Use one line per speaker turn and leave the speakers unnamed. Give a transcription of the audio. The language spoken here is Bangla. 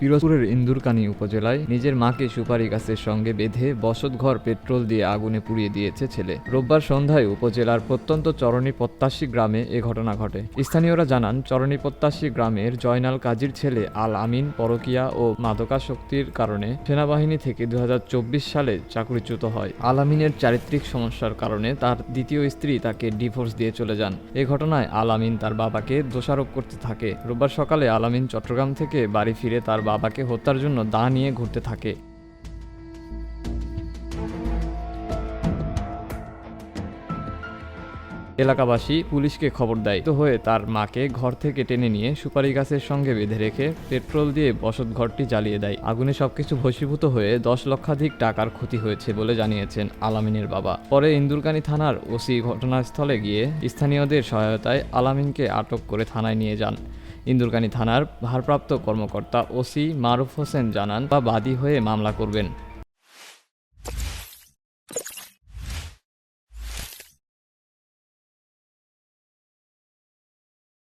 পিরোজপুরের ইন্দুরকানী উপজেলায় নিজের মাকে সুপারি গাছের সঙ্গে বেঁধে বসতঘর পেট্রোল দিয়ে আগুনে পুড়িয়ে দিয়েছে ছেলে। রোববার সন্ধ্যায় উপজেলার প্রত্যন্ত চরণী প্রত্যাশী গ্রামে এ ঘটনা ঘটে। স্থানীয়রা জানান, চরণী প্রত্যাশী গ্রামের জয়নাল কাজীর ছেলে আল আমিন পরকিয়া ও মাদকাশক্তির কারণে সেনাবাহিনী থেকে দু হাজার চব্বিশ সালে চাকরিচ্যুত হয়। আল আমিনের চারিত্রিক সমস্যার কারণে তার দ্বিতীয় স্ত্রী তাকে ডিভোর্স দিয়ে চলে যান। এ ঘটনায় আল আমিন তার বাবাকে দোষারোপ করতে থাকে। রোববার সকালে আল আমিন চট্টগ্রাম থেকে বাড়ি ফিরে তার বাবাকে হত্যার জন্য দা নিয়ে ঘুরতে থাকে। এলাকাবাসী পুলিশকে খবর দেয় তো হয়ে তার মাকে ঘর থেকে টেনে নিয়ে সুপারি গাছের সঙ্গে বেঁধে রেখে পেট্রোল দিয়ে বসত ঘরটি জ্বালিয়ে দেয়। আগুনে সবকিছু ভস্মীভূত হয়ে দশ লক্ষাধিক টাকার ক্ষতি হয়েছে বলে জানিয়েছেন আলামিনের বাবা। পরে ইন্দুরকানী থানার ওসি ঘটনাস্থলে গিয়ে স্থানীয়দের সহায়তায় আলামিনকে আটক করে থানায় নিয়ে যান। ইন্দুরকানী থানার ভারপ্রাপ্ত কর্মকর্তা ওসি মারুফ হোসেন জানান বা বাদী হয়ে মামলা করবেন।